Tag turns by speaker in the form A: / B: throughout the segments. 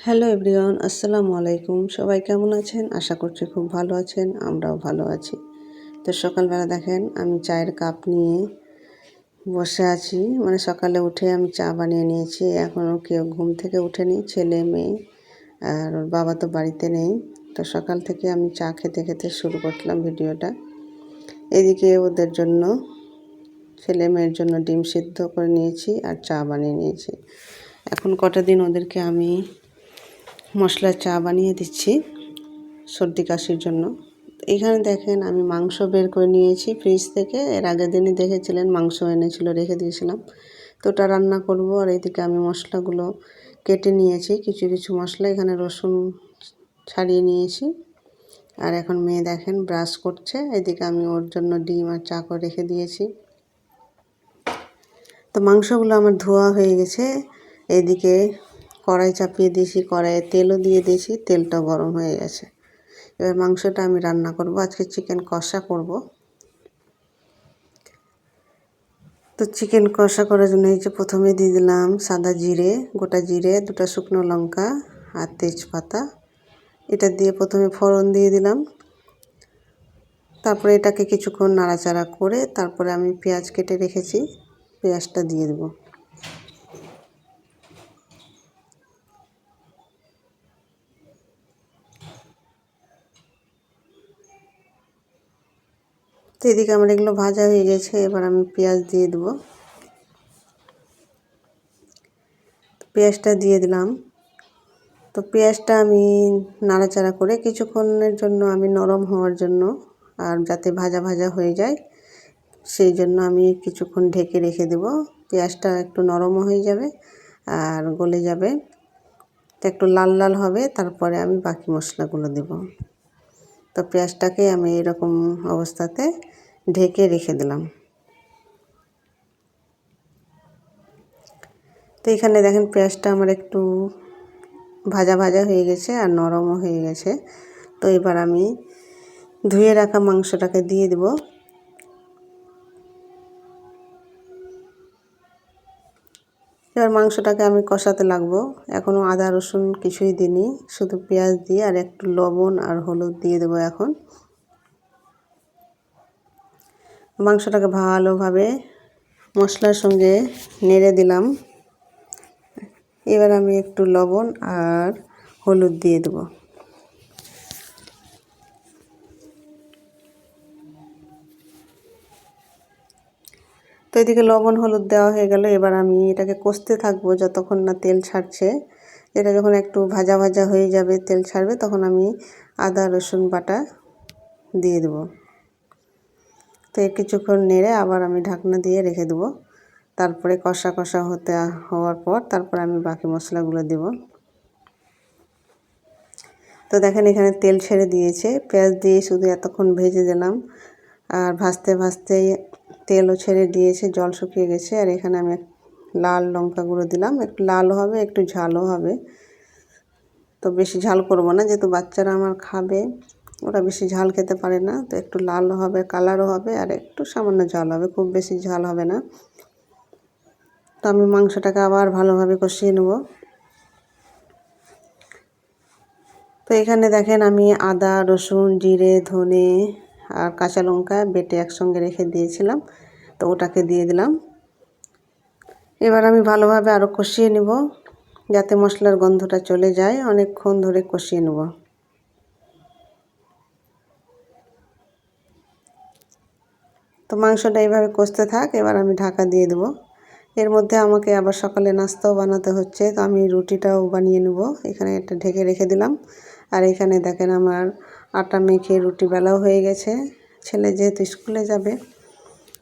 A: Hello everyone, আসসালামু আলাইকুম। সবাই কেমন আছেন? আশা করছি খুব ভালো আছেন, আমরাও ভালো আছি। তো সকালবেলা দেখেন, আমি চায়ের কাপ নিয়ে বসে আছি। মানে সকালে উঠে আমি চা বানিয়ে নিয়েছি। এখনও কেউ ঘুম থেকে উঠেনি ছেলে, মেয়ে, আর ওর বাবা তো বাড়িতে নেই। তো সকাল থেকে আমি চা খেতে খেতে শুরু করলাম ভিডিওটা। এদিকে ওদের জন্য, ছেলে মেয়ের জন্য ডিম সিদ্ধ করে নিয়েছি আর চা বানিয়ে নিয়েছি। এখন কটা দিন ওদেরকে আমি মশলা চা বানিয়ে দিচ্ছি সর্দি কাশির জন্য। এখানে দেখেন আমি মাংস বের করে নিয়েছি ফ্রিজ থেকে। এর আগের দিনই দেখেছিলেন মাংস এনেছিল, রেখে দিয়েছিলাম। তো ওটা রান্না করব আর এদিকে আমি মশলাগুলো কেটে নিয়েছি, কিছু কিছু মশলা। এখানে রসুন ছাড়িয়ে নিয়েছি। আর এখন মেয়ে দেখেন ব্রাশ করছে, এদিকে আমি ওর জন্য ডিম আর চা করে রেখে দিয়েছি। তো মাংসগুলো আমার ধোয়া হয়ে গেছে, এদিকে কড়াই চাপিয়ে দিয়েছি, কড়াইয়ে তেলও দিয়ে দিয়েছি, তেলটা গরম হয়ে গেছে। এবার মাংসটা আমি রান্না করব। আজকে চিকেন কষা করব। তো চিকেন কষা করার জন্য এই যে প্রথমে দিয়ে দিলাম সাদা জিরে, গোটা জিরে, দুটো শুকনো লঙ্কা আর তেজপাতা। এটা দিয়ে প্রথমে ফোড়ন দিয়ে দিলাম। তারপরে এটাকে কিছুক্ষণ নাড়াচাড়া করে তারপরে আমি পেঁয়াজ কেটে রেখেছি, পেঁয়াজটা দিয়ে দেবো। তো এদিকে আমার এগুলো ভাজা হয়ে গেছে, এবার আমি পেঁয়াজ দিয়ে দেবো। পেঁয়াজটা দিয়ে দিলাম। তো পেঁয়াজটা আমি নাড়াচাড়া করে কিছুক্ষণের জন্য আমি নরম হওয়ার জন্য আর যাতে ভাজা ভাজা হয়ে যায়, সেই জন্য আমি কিছুক্ষণ ঢেকে রেখে দেব। পেঁয়াজটা একটু নরমও হয়ে যাবে আর গলে যাবে। তো একটু লাল লাল হবে, তারপরে আমি বাকি মশলাগুলো দেব। তো পেঁয়াজটাকে আমি এরকম অবস্থাতে ঢেকে রেখে দিলাম। তো এখানে দেখেন পেঁয়াজটা আমার একটু ভাজা ভাজা হয়ে গেছে আর নরমও হয়ে গেছে। তো এবার আমি ধুয়ে রাখা মাংসটাকে দিয়ে দেব। এবার মাংসটাকে আমি কষাতে লাগবো। এখনও আদা, রসুন কিছুই দিইনি, শুধু পেঁয়াজ দিয়ে আর একটু লবণ আর হলুদ দিয়ে দেবো এখন। মাংসটাকে ভালোভাবে মশলার সঙ্গে নেড়ে দিলাম। এবার আমি একটু লবণ আর হলুদ দিয়ে দেব। এদিকে লবণ, হলুদ দেওয়া হয়ে গেল। এবার আমি এটাকে কষতে থাকব যতক্ষণ না তেল ছাড়ছে। এটা যখন একটু ভাজা ভাজা হয়ে যাবে, তেল ছাড়বে, তখন আমি আদা, রসুন বাটা দিয়ে দেবো। তো কিছুক্ষণ নেড়ে আবার আমি ঢাকনা দিয়ে রেখে দেবো। তারপরে কষা কষা হতে, হওয়ার পর তারপর আমি বাকি মশলাগুলো দেব। তো দেখেন এখানে তেল ছেড়ে দিয়েছে। পেঁয়াজ দিয়ে শুধু এতক্ষণ ভেজে দিলাম। আর ভাজতে ভাজতে তেলও ছেড়ে দিয়েছে, জল শুকিয়ে গেছে। আর এখানে আমি লাল লঙ্কা গুঁড়ো দিলাম। একটু লালও হবে, একটু ঝালও হবে। তো বেশি ঝাল করব না, যেহেতু বাচ্চারা আমার খাবে, ওরা বেশি ঝাল খেতে পারে না। তো একটু লাল হবে, কালারও হবে, আর একটু সামান্য ঝাল হবে, খুব বেশি ঝাল হবে না। তো আমি মাংসটাকে আবার ভালোভাবে কষিয়ে নেব। তো এখানে দেখেন আমি আদা, রসুন, জিরে, ধনে আর কাঁচা লঙ্কা বেটে একসঙ্গে রেখে দিয়েছিলাম, তো ওটাকে দিয়ে দিলাম। এবার আমি ভালোভাবে আরও কষিয়ে নেব, যাতে মশলার গন্ধটা চলে যায়। অনেকক্ষণ ধরে কষিয়ে নেব। তো মাংসটা এইভাবে কষতে থাক, এবার আমি ঢাকা দিয়ে দেবো। এর মধ্যে আমাকে আবার সকালে নাস্তাও বানাতে হচ্ছে, তো আমি রুটিটাও বানিয়ে নেব। এখানে একটা ঢেকে রেখে দিলাম। আর এখানে দেখেন আমার আটা মেখে রুটি বেলাও হয়ে গেছে। ছেলে যেহেতু স্কুলে যাবে,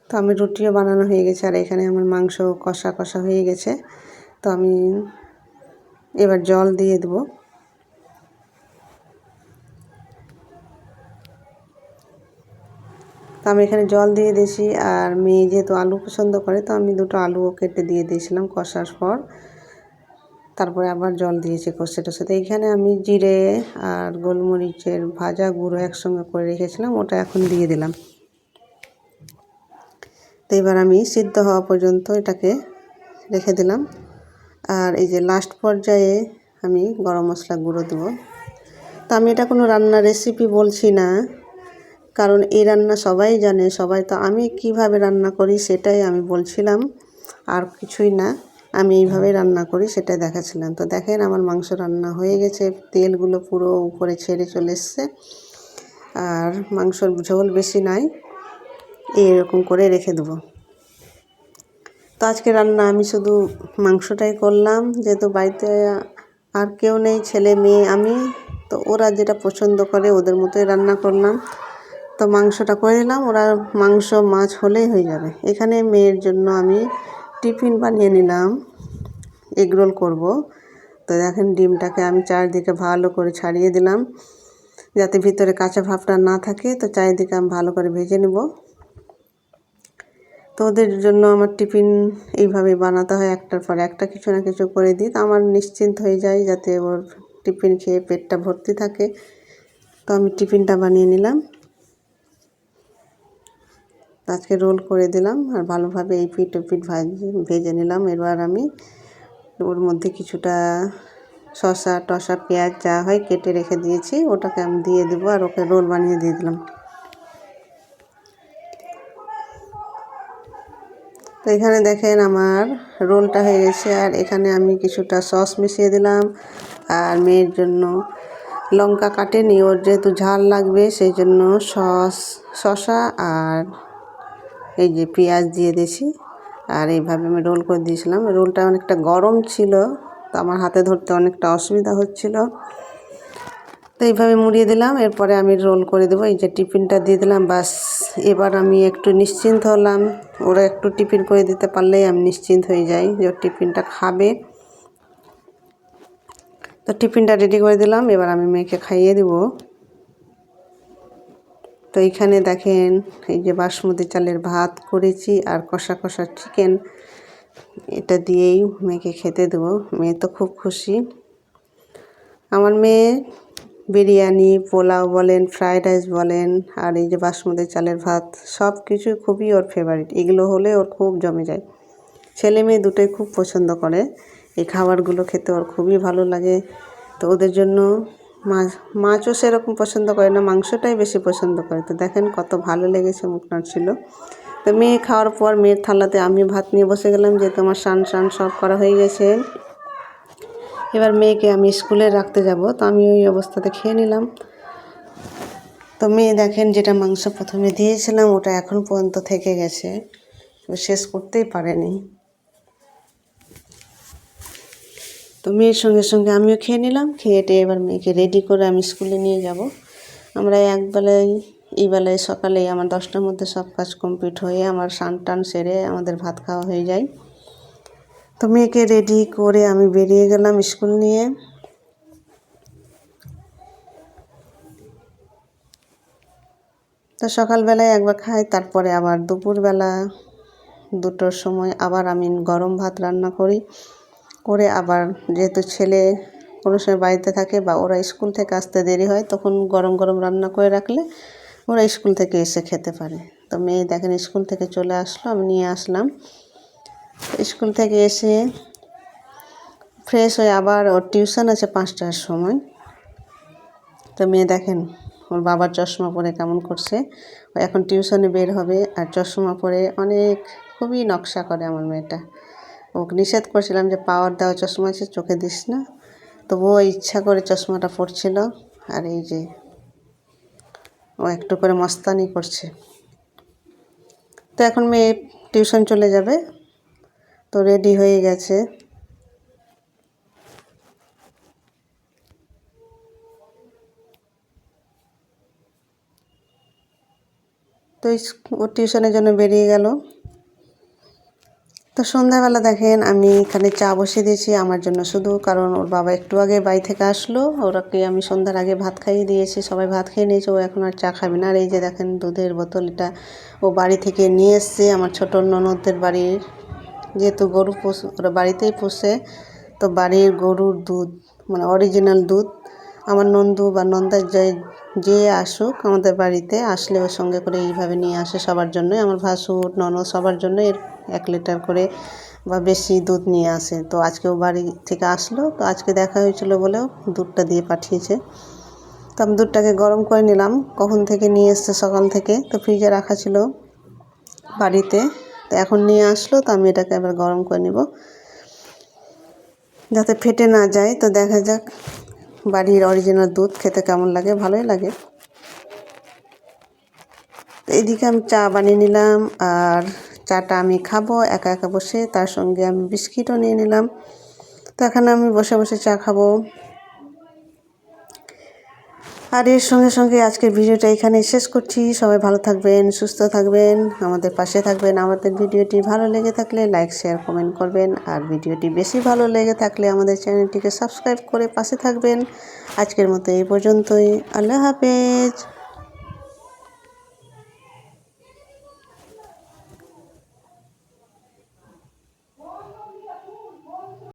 A: তো আমি রুটিও বানানো হয়ে গেছে আর এখানে আমার মাংস কষা কষা হয়ে গেছে। তো আমি এবার জল দিয়ে দেবো। তো আমি এখানে জল দিয়ে দিয়েছি আর মেয়ে যেহেতু আলু পছন্দ করে, তো আমি দুটো আলুও কেটে দিয়ে দিয়েছিলাম কষার পর। তারপরে আবার জল দিয়েছি কষেটার সাথে এইখানে আমি জিরে আর গোলমরিচের ভাজা গুঁড়ো একসঙ্গে করে রেখেছিলাম, ওটা এখন দিয়ে দিলাম। তো এবার আমি সিদ্ধ হওয়া পর্যন্ত এটাকে রেখে দিলাম। আর এই যে লাস্ট পর্যায়ে আমি গরম মশলা গুঁড়ো দেবো। তো আমি এটা কোনো রান্নার রেসিপি বলছি না, কারণ এই রান্না সবাই জানে, সবাই তো আমি কীভাবে রান্না করি সেটাই আমি বলছিলাম, আর কিছুই না। আমি এইভাবে রান্না করি, সেটাই দেখাচ্ছিলাম। তো দেখেন আমার মাংস রান্না হয়ে গেছে, তেলগুলো পুরো উপরে ছেড়ে চলে এসছে। আর মাংসর ঝোল বেশি নাই এরকম করে রেখে দেবো। তো আজকে রান্না আমি শুধু মাংসটাই করলাম, যেহেতু বাড়িতে আর কেউ নেই, ছেলে, মেয়ে, আমি, তো ওরা যেটা পছন্দ করে ওদের মতোই রান্না করলাম। তো মাংসটা করে নিলাম, ওরা মাংস, মাছ হলেই হয়ে যাবে। এখানে মেয়ের জন্য আমি টিফিন বানিয়ে নিলাম। এগরোল করব। তো দেখেন ডিমটাকে আমি চারিদিকে ভালো করে ছাড়িয়ে দিলাম। যাতে ভিতরে কাঁচা ভাবটা না থাকে, তো চারিদিকে আমি ভালো করে ভেজে নেব। তো ওদের জন্য আমার টিফিন এইভাবে বানাতে হয় একটার পর একটা কিছু না কিছু করে দিই। তো আমার নিশ্চিন্ত হয়ে যায় যাতে ওর টিফিন খেয়ে পেটটা ভর্তি থাকে। তো আমি টিফিনটা বানিয়ে নিলাম। আজকে রোল করে দিলাম আর ভালোভাবে এই পিঠ ও পিঠ ভাজি, ভেজে নিলাম। এবার আমি ওর মধ্যে কিছুটা শসা, টসা, পেঁয়াজ যা হয় কেটে রেখে দিয়েছি। ওটাকে আমি দিয়ে দেবো আর ওকে রোল বানিয়ে দিয়ে দিলাম। তো এখানে দেখেন আমার রোলটা হয়ে গেছে আর এখানে আমি কিছুটা সস মিশিয়ে দিলাম আর মেয়ের জন্য লঙ্কা কাটেনি। ওর যেহেতু ঝাল লাগবে, সেই জন্য সস, শসা আর এই যে পেঁয়াজ দিয়ে দিয়েছি। আর এইভাবে আমি রোল করে দিয়েছিলাম। রোলটা অনেকটা গরম ছিল, তো আমার হাতে ধরতে অনেকটা অসুবিধা হচ্ছিল। তো এইভাবে মুড়িয়ে দিলাম, এরপরে আমি রোল করে দেবো। এই যে টিফিনটা দিয়ে দিলাম, বাস এবার আমি একটু নিশ্চিন্ত হলাম। ওরা একটু টিফিন করে দিতে পারলেই আমি নিশ্চিন্ত হয়ে যাই যে টিফিনটা খাবে। তো টিফিনটা রেডি করে দিলাম, এবার আমি মেয়েকে খাইয়ে দেবো। তো এইখানে দেখেন, এই যে বাসমতি চালের ভাত করেছি আর কষা কষা চিকেন এটা দিয়েই মেয়েকে খেতে দেবো। মেয়ে তো খুব খুশি। আমার মেয়ে বিরিয়ানি, পোলাও বলেন ফ্রায়েড রাইস বলেন, আর এই যে বাসমতি চালের ভাত সব কিছু খুবই ওর ফেভারিট এগুলো হলে ওর খুব জমে যায়। ছেলে মেয়ে দুটোই খুব পছন্দ করে। এই খাবারগুলো খেতে ওর খুবই ভালো লাগে। তো ওদের জন্য মাছ, মাছও সেরকম পছন্দ করে না, মাংসটাই বেশি পছন্দ করে। তো দেখেন কত ভালো লেগেছে মুখ ছিল। তো মেয়ে খাওয়ার পর মেয়ের থালাতে আমি ভাত নিয়ে বসে গেলাম যে তোমার সান সান সব করা হয়ে গেছে। এবার মেয়েকে আমি স্কুলে রাখতে যাব, তো আমি ওই অবস্থাতে খেয়ে নিলাম। তো মেয়ে দেখেন যেটা মাংস প্রথমে দিয়েছিলাম, ওটা এখন পর্যন্ত থেকে গেছে। শেষ করতেই পারেনি। তো মেয়ের সঙ্গে সঙ্গে আমিও খেয়ে নিলাম, খেয়ে টেয়ে এবার মেয়েকে রেডি করে আমি স্কুলে নিয়ে যাব। আমরা একবেলায় এই বেলায় সকালেই আমার দশটার মধ্যে সব কাজ কমপ্লিট হয়ে আমার সান টান সেরে আমাদের ভাত খাওয়া হয়ে যায়। তো মেয়েকে রেডি করে আমি বেরিয়ে গেলাম স্কুল নিয়ে। তো সকালবেলায় একবার খাই, তারপরে আবার দুপুরবেলা দুটোর সময় আবার আমি গরম ভাত রান্না করি। করে আবার যেহেতু ছেলে কোনো সময় বাড়িতে থাকে বা ওরা স্কুল থেকে আসতে দেরি হয়, তখন গরম গরম রান্না করে রাখলে ওরা স্কুল থেকে এসে খেতে পারে। তো মেয়ে দেখেন স্কুল থেকে চলে আসলো, আমি নিয়ে আসলাম। স্কুল থেকে এসে ফ্রেশ হয়ে আবার ওর টিউশন আছে পাঁচটার সময়। তো মেয়ে দেখেন ওর বাবার চশমা পরে কেমন করছে। ও এখন টিউশনে বের হবে আর চশমা পরে অনেক খুবই নকশা করে আমার মেয়েটা। ওকে নিষেধ করছিলাম যে পাওয়ার দেওয়া চশমা আছে চোখে দিস না। তবুও ইচ্ছা করে চশমাটা পড়ছিল আর এই যে ও একটু করে মস্তানি করছে। তো এখন মেয়ে টিউশন চলে যাবে। তো রেডি হয়ে গেছে। তো ও টিউশনের জন্য বেরিয়ে গেল। তো সন্ধ্যাবেলা দেখেন, আমি এখানে চা বসিয়ে দিয়েছি আমার জন্য শুধু, কারণ ওর বাবা একটু আগে বাড়ি থেকে আসলো। ওরাকে আমি সন্ধ্যার আগে ভাত খাইয়ে দিয়েছি, সবাই ভাত খেয়ে নিয়েছে, ও এখন আর চা খাবে না। আর এই যে দেখেন দুধের বোতল, এটা ও বাড়ি থেকে নিয়ে এসছে, আমার ছোটো ননদদের বাড়ির। যেহেতু গরু পোষ, ওরা বাড়িতেই পোষে, তো বাড়ির গরুর দুধ মানে অরিজিনাল দুধ আমার নন্দু বা নন্দার যে যে আসুক আমাদের বাড়িতে, আসলে ওর সঙ্গে করে এইভাবে নিয়ে আসে সবার জন্য আমার ভাসুর, ননদ সবার জন্য এর এক লিটার করে বা বেশি দুধ নিয়ে আসে। তো আজকেও বাড়ি থেকে আসলো। তো আজকে দেখা হয়েছিল বলেও দুধটা দিয়ে পাঠিয়েছে। তো আমি দুধটাকে গরম করে নিলাম। কখন থেকে নিয়ে এসছে? সকাল থেকে। তো ফ্রিজে রাখা ছিল বাড়িতে। তো এখন নিয়ে আসলো। তো আমি এটাকে এবার গরম করে নিব। যাতে ফেটে না যায়। তো দেখা যাক বাড়ির অরিজিনাল দুধ খেতে কেমন লাগে? ভালোই লাগে। এইদিকে আমি চা বানিয়ে নিলাম আর চাটা আমি খাব, একা একা বসে। তার সঙ্গে আমি বিস্কিটও নিয়ে নিলাম। তো এখানে আমি বসে বসে চা খাব। আর এর সঙ্গে সঙ্গে আজকের ভিডিওটা এখানে শেষ করছি। সবাই ভালো থাকবেন, সুস্থ থাকবেন, আমাদের পাশে থাকবেন। আমাদের ভিডিওটি ভালো লেগে থাকলে লাইক, শেয়ার, কমেন্ট করবেন। আর ভিডিওটি বেশি ভালো লেগে থাকলে আমাদের চ্যানেলটিকে সাবস্ক্রাইব করে পাশে থাকবেন। আজকের মতো এই পর্যন্তই। আল্লাহ হাফেজ।